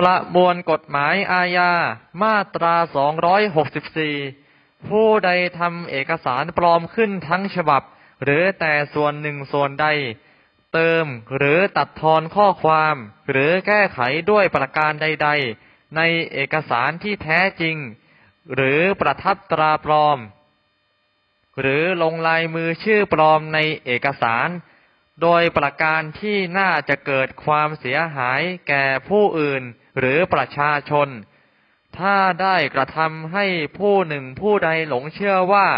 ประมวลกฎหมายอาญา มาตรา 264 ผู้ใดทำเอกสารปลอมขึ้นทั้งฉบับ หรือแต่ส่วนหนึ่งส่วนใด เติมหรือตัดทอนข้อความ หรือแก้ไขด้วยประการใด ๆ ในเอกสารที่แท้จริง หรือประทับตราปลอม หรือลงลายมือชื่อปลอมในเอกสาร โดยประการที่น่าจะเกิดความเสียหายแก่ผู้อื่นหรือประชาชน ถ้าได้กระทำให้ผู้หนึ่งผู้ใดหลงเชื่อว่า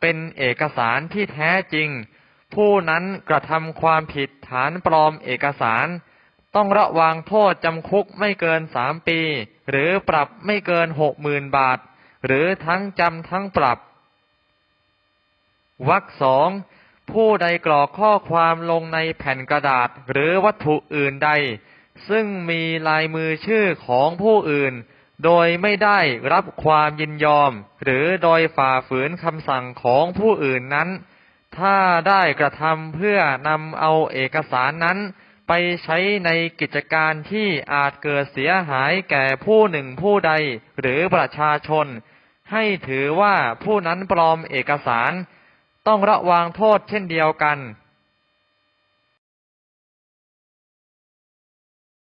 เป็นเอกสารที่แท้จริง ผู้นั้นกระทำความผิดฐานปลอมเอกสาร ต้องระวางโทษจำคุกไม่เกินสามปี หรือปรับไม่เกินหกหมื่นบาท หรือทั้งจำทั้งปรับวรรคสอง ผู้ใดกรอกข้อความลงในแผ่นกระดาษหรือวัตถุอื่นใด ซึ่งมีลายมือชื่อของผู้อื่น โดยไม่ได้รับความยินยอม หรือโดยฝ่าฝืนคำสั่งของผู้อื่นนั้น ถ้าได้กระทำเพื่อนำเอาเอกสารนั้น ไปใช้ในกิจการที่อาจเกิดเสียหายแก่ผู้หนึ่งผู้ใดหรือประชาชน ให้ถือว่าผู้นั้นปลอมเอกสาร ต้องระวางโทษเช่นเดียวกัน